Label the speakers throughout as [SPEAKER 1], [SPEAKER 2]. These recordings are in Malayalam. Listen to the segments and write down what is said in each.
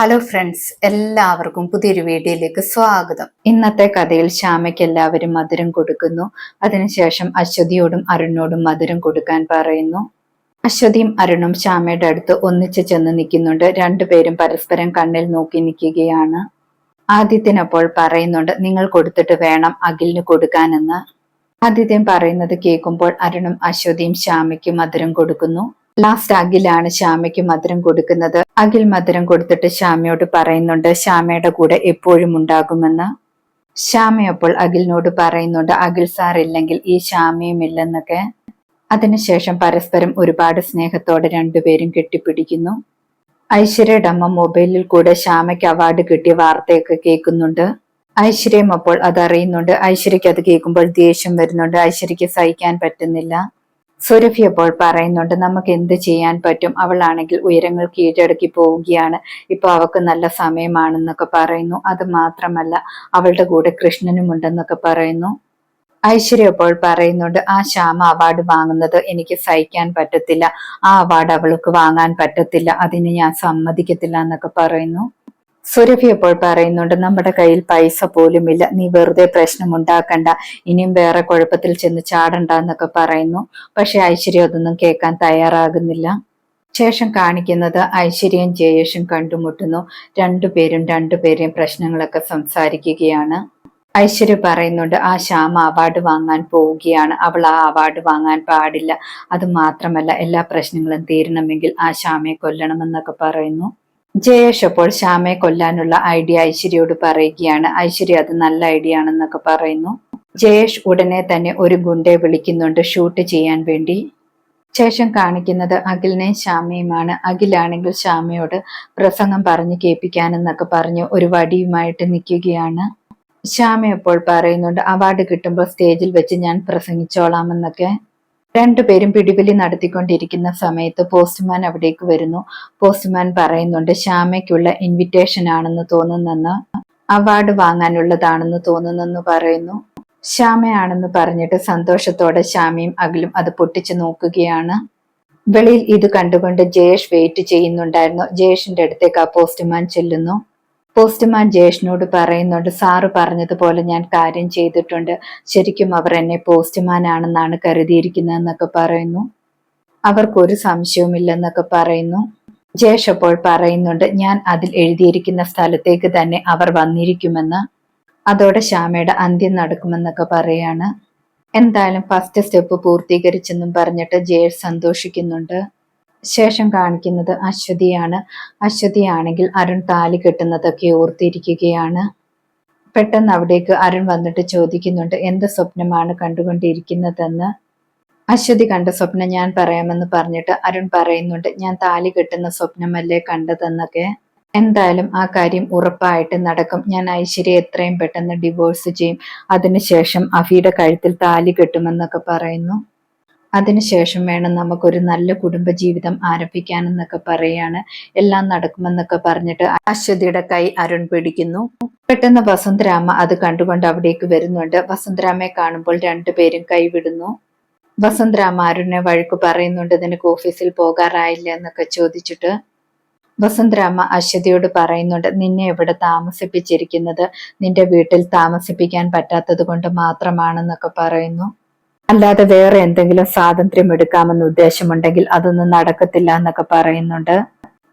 [SPEAKER 1] ഹലോ ഫ്രണ്ട്സ് എല്ലാവർക്കും പുതിയൊരു വീഡിയോയിലേക്ക് സ്വാഗതം. ഇന്നത്തെ കഥയിൽ ശ്യാമയ്ക്ക് എല്ലാവരും മധുരം കൊടുക്കുന്നു. അതിനുശേഷം അശ്വതിയോടും അരുണിനോടും മധുരം കൊടുക്കാൻ പറയുന്നു. അശ്വതിയും അരുണും ശ്യാമയുടെ അടുത്ത് ഒന്നിച്ചു ചെന്ന് നിൽക്കുന്നുണ്ട്. രണ്ടുപേരും പരസ്പരം കണ്ണിൽ നോക്കി നിൽക്കുകയാണ്. ആദിത്യനപ്പോൾ പറയുന്നുണ്ട് നിങ്ങൾ കൊടുത്തിട്ട് വേണം അഖിലിന് കൊടുക്കാനെന്ന്. ആദിത്യൻ പറയുന്നത് കേൾക്കുമ്പോൾ അരുണും അശ്വതിയും ശ്യാമയ്ക്ക് മധുരം കൊടുക്കുന്നു. ലാസ്റ്റ് അഖിലാണ് ശ്യാമയ്ക്ക് മധുരം കൊടുക്കുന്നത്. അഖിൽ മധുരം കൊടുത്തിട്ട് ശ്യാമയോട് പറയുന്നുണ്ട് ശ്യാമയുടെ കൂടെ എപ്പോഴും ഉണ്ടാകുമെന്ന്. ശ്യാമ അപ്പോൾ അഖിലിനോട് പറയുന്നുണ്ട് അഖിൽ സാർ ഇല്ലെങ്കിൽ ഈ ശ്യാമയും ഇല്ലെന്നൊക്കെ. അതിനുശേഷം പരസ്പരം ഒരുപാട് സ്നേഹത്തോടെ രണ്ടുപേരും കെട്ടിപ്പിടിക്കുന്നു. ഐശ്വര്യയുടെ അമ്മ മൊബൈലിൽ കൂടെ ശ്യാമയ്ക്ക് അവാർഡ് കിട്ടിയ വാർത്തയൊക്കെ കേൾക്കുന്നുണ്ട്. ഐശ്വര്യം അപ്പോൾ അതറിയുന്നുണ്ട് ഐശ്വര്യക്ക് അത് കേൾക്കുമ്പോൾ ദേഷ്യം വരുന്നുണ്ട് ഐശ്വര്യക്ക് സഹിക്കാൻ പറ്റുന്നില്ല. സുരഭി അപ്പോൾ പറയുന്നുണ്ട് നമുക്ക് എന്ത് ചെയ്യാൻ പറ്റും? അവളാണെങ്കിൽ ഉയരങ്ങൾ കീഴടക്കി പോവുകയാണ്. ഇപ്പൊ അവക്ക് നല്ല സമയമാണെന്നൊക്കെ പറയുന്നു. അത് മാത്രമല്ല അവളുടെ കൂടെ കൃഷ്ണനും ഉണ്ടെന്നൊക്കെ പറയുന്നു. ഐശ്വര്യ അപ്പോൾ പറയുന്നുണ്ട് ആ ശ്യാമ അവാർഡ് വാങ്ങുന്നത് എനിക്ക് സഹിക്കാൻ പറ്റത്തില്ല. ആ അവാർഡ് അവൾക്ക് വാങ്ങാൻ പറ്റത്തില്ല. അതിന് ഞാൻ സമ്മതിക്കത്തില്ല എന്നൊക്കെ പറയുന്നു. സുരഭി എപ്പോൾ പറയുന്നുണ്ട് നമ്മുടെ കയ്യിൽ പൈസ പോലും ഇല്ല നീ വെറുതെ പ്രശ്നം ഉണ്ടാക്കണ്ട. ഇനിയും വേറെ കുഴപ്പത്തിൽ ചെന്ന് ചാടണ്ട എന്നൊക്കെ പറയുന്നു. പക്ഷെ ഐശ്വര്യ അതൊന്നും കേൾക്കാൻ തയ്യാറാകുന്നില്ല. ശേഷം കാണിക്കുന്നത് ഐശ്വര്യയും ജയേഷും കണ്ടുമുട്ടുന്നു. രണ്ടുപേരും രണ്ടുപേരെയും പ്രശ്നങ്ങളൊക്കെ സംസാരിക്കുകയാണ്. ഐശ്വര്യ പറയുന്നുണ്ട് ആ ശ്യാമ അവാർഡ് വാങ്ങാൻ പോവുകയാണ്. അവൾ ആ അവാർഡ് വാങ്ങാൻ പാടില്ല. അത് മാത്രമല്ല എല്ലാ പ്രശ്നങ്ങളും തീരണമെങ്കിൽ ആ ശ്യാമയെ കൊല്ലണമെന്നൊക്കെ പറയുന്നു. ജയേഷ് അപ്പോൾ ശ്യാമയെ കൊല്ലാനുള്ള ഐഡിയ ഐശ്വര്യയോട് പറയുകയാണ്. ഐശ്വര്യ അത് നല്ല ഐഡിയ ആണെന്നൊക്കെ പറയുന്നു. ജയേഷ് ഉടനെ തന്നെ ഒരു ഗുണ്ടെ വിളിക്കുന്നുണ്ട്. ഷൂട്ട് ചെയ്യാൻ വേണ്ടി. ശേഷം കാണിക്കുന്നത് അഖിലിനെയും ശ്യാമയുമാണ്. അഖിലാണെങ്കിൽ ശ്യാമയോട് പ്രസംഗം പറഞ്ഞ് കേൾപ്പിക്കാനെന്നൊക്കെ പറഞ്ഞു ഒരു വടിയുമായിട്ട് നിൽക്കുകയാണ്. ശ്യാമ അപ്പോൾ പറയുന്നുണ്ട് അവാർഡ് കിട്ടുമ്പോൾ സ്റ്റേജിൽ വെച്ച് ഞാൻ പ്രസംഗിച്ചോളാമെന്നൊക്കെ. രണ്ടുപേരും പിടിവലി നടത്തിക്കൊണ്ടിരിക്കുന്ന സമയത്ത് പോസ്റ്റ്മാൻ അവിടേക്ക് വരുന്നു. പോസ്റ്റ്മാൻ പറയുന്നുണ്ട് ശ്യാമയ്ക്കുള്ള ഇൻവിറ്റേഷൻ ആണെന്ന് തോന്നുന്നെന്ന് അവാർഡ് വാങ്ങാനുള്ളതാണെന്ന് തോന്നുന്നെന്ന് പറയുന്നു. ശ്യാമയാണെന്ന് പറഞ്ഞിട്ട് സന്തോഷത്തോടെ ശ്യാമയും അഖിലും അത് പൊട്ടിച്ചു നോക്കുകയാണ്. വെളിയിൽ ഇത് കണ്ടുകൊണ്ട് ജയേഷ് വെയിറ്റ് ചെയ്യുന്നുണ്ടായിരുന്നു. ജയേഷിന്റെ അടുത്തേക്ക് ആ പോസ്റ്റ്മാൻ ചെല്ലുന്നു. പോസ്റ്റ്മാൻ ജയേഷിനോട് പറയുന്നുണ്ട് സാറ് പറഞ്ഞതുപോലെ ഞാൻ കാര്യം ചെയ്തിട്ടുണ്ട്. ശരിക്കും അവർ എന്നെ പോസ്റ്റ്മാൻ ആണെന്നാണ് കരുതിയിരിക്കുന്നതെന്നൊക്കെ പറയുന്നു. അവർക്കൊരു സംശയവുമില്ലെന്നൊക്കെ പറയുന്നു. ജയേഷ് അപ്പോൾ പറയുന്നുണ്ട് ഞാൻ അതിൽ എഴുതിയിരിക്കുന്ന സ്ഥലത്തേക്ക് തന്നെ അവർ വന്നിരിക്കുമെന്ന്. അതോടെ ശ്യാമയുടെ അന്ത്യം നടക്കുമെന്നൊക്കെ പറയാണ്. എന്തായാലും ഫസ്റ്റ് സ്റ്റെപ്പ് പൂർത്തീകരിച്ചെന്നും പറഞ്ഞിട്ട് ജയേഷ് സന്തോഷിക്കുന്നുണ്ട്. ശേഷം കാണിക്കുന്നത് അശ്വതിയാണ്. അശ്വതിയാണെങ്കിൽ അരുൺ താലി കെട്ടുന്നതൊക്കെ ഓർത്തിരിക്കുകയാണ്. പെട്ടെന്ന് അവിടേക്ക് അരുൺ വന്നിട്ട് ചോദിക്കുന്നുണ്ട് എന്ത് സ്വപ്നമാണ് കണ്ടുകൊണ്ടിരിക്കുന്നതെന്ന്? അശ്വതി കണ്ട സ്വപ്നം ഞാൻ പറയാമെന്ന് പറഞ്ഞിട്ട് അരുൺ പറയുന്നുണ്ട് ഞാൻ താലി കെട്ടുന്ന സ്വപ്നമല്ലേ കണ്ടതെന്നൊക്കെ. എന്തായാലും ആ കാര്യം ഉറപ്പായിട്ട് നടക്കും. ഞാൻ ഐശ്വര്യ എത്രയും പെട്ടെന്ന് ഡിവോഴ്സ് ചെയ്യും. അതിനുശേഷം അഫിയുടെ കഴുത്തിൽ താലി കെട്ടുമെന്നൊക്കെ പറയുന്നു. അതിനുശേഷം വേണം നമുക്കൊരു നല്ല കുടുംബജീവിതം ആരംഭിക്കാനെന്നൊക്കെ പറയാണ്. എല്ലാം നടക്കുമെന്നൊക്കെ പറഞ്ഞിട്ട് അശ്വതിയുടെ കൈ അരുൺ പിടിക്കുന്നു. പെട്ടെന്ന് വസന്തരാമ അത് കണ്ടുകൊണ്ട് അവിടേക്ക് വരുന്നുണ്ട്. വസന്തരാമയെ കാണുമ്പോൾ രണ്ടുപേരും കൈവിടുന്നു വസന്തരാമ അരുണിനെ വഴക്ക് പറയുന്നുണ്ട് നിനക്ക് ഓഫീസിൽ പോകാറായില്ല എന്നൊക്കെ ചോദിച്ചിട്ട്. വസന്തരാമ അശ്വതിയോട് പറയുന്നുണ്ട് നിന്നെ എവിടെ താമസിപ്പിച്ചിരിക്കുന്നത്? നിന്റെ വീട്ടിൽ താമസിപ്പിക്കാൻ പറ്റാത്തത് കൊണ്ട് മാത്രമാണെന്നൊക്കെ പറയുന്നു. അല്ലാതെ വേറെ എന്തെങ്കിലും സ്വാതന്ത്ര്യം എടുക്കാമെന്ന് ഉദ്ദേശമുണ്ടെങ്കിൽ അതൊന്നും നടക്കത്തില്ല എന്നൊക്കെ പറയുന്നുണ്ട്.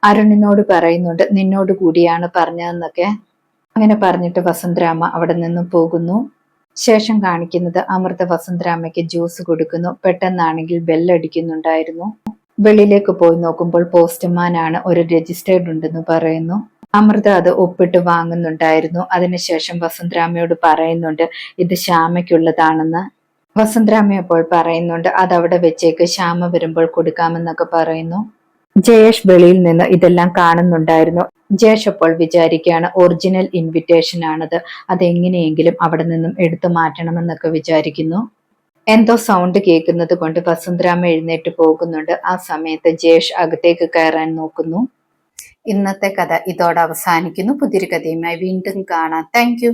[SPEAKER 1] അരുണിനോട് പറയുന്നുണ്ട് നിന്നോട് കൂടിയാണ് പറഞ്ഞതെന്നൊക്കെ. അങ്ങനെ പറഞ്ഞിട്ട് വസന്തരാമ അവിടെ നിന്നും പോകുന്നു. ശേഷം കാണിക്കുന്നത് അമൃത വസന്തരാമയ്ക്ക് ജ്യൂസ് കൊടുക്കുന്നു. പെട്ടെന്നാണെങ്കിൽ ബെല്ലടിക്കുന്നുണ്ടായിരുന്നു വെളിയിലേക്ക് പോയി നോക്കുമ്പോൾ പോസ്റ്റ്മാനാണ് ഒരു രജിസ്റ്റേർഡ് ഉണ്ടെന്ന് പറയുന്നു. അമൃത അത് ഒപ്പിട്ട് വാങ്ങുന്നുണ്ടായിരുന്നു. അതിനുശേഷം വസന്തരാമയോട് പറയുന്നുണ്ട് ഇത് ശ്യാമയ്ക്കുള്ളതാണെന്ന്. വസുന്ധരാമ അപ്പോൾ പറയുന്നുണ്ട് അതവിടെ വെച്ചേക്ക് ശ്യാമ വരുമ്പോൾ കൊടുക്കാമെന്നൊക്കെ പറയുന്നു. ജയേഷ് വെളിയിൽ നിന്ന് ഇതെല്ലാം കാണുന്നുണ്ടായിരുന്നു. ജയേഷ് അപ്പോൾ വിചാരിക്കുകയാണ് ഒറിജിനൽ ഇൻവിറ്റേഷൻ ആണത്. അതെങ്ങനെയെങ്കിലും അവിടെ നിന്നും എടുത്തു മാറ്റണമെന്നൊക്കെ വിചാരിക്കുന്നു. എന്തോ സൗണ്ട് കേൾക്കുന്നത് കൊണ്ട് വസുന്ധരാമ എഴുന്നേറ്റ് പോകുന്നുണ്ട്. ആ സമയത്ത് ജയേഷ് അകത്തേക്ക് കയറാൻ നോക്കുന്നു. ഇന്നത്തെ കഥ ഇതോടെ അവസാനിക്കുന്നു. പുതിയൊരു കഥയുമായി വീണ്ടും കാണാം. താങ്ക്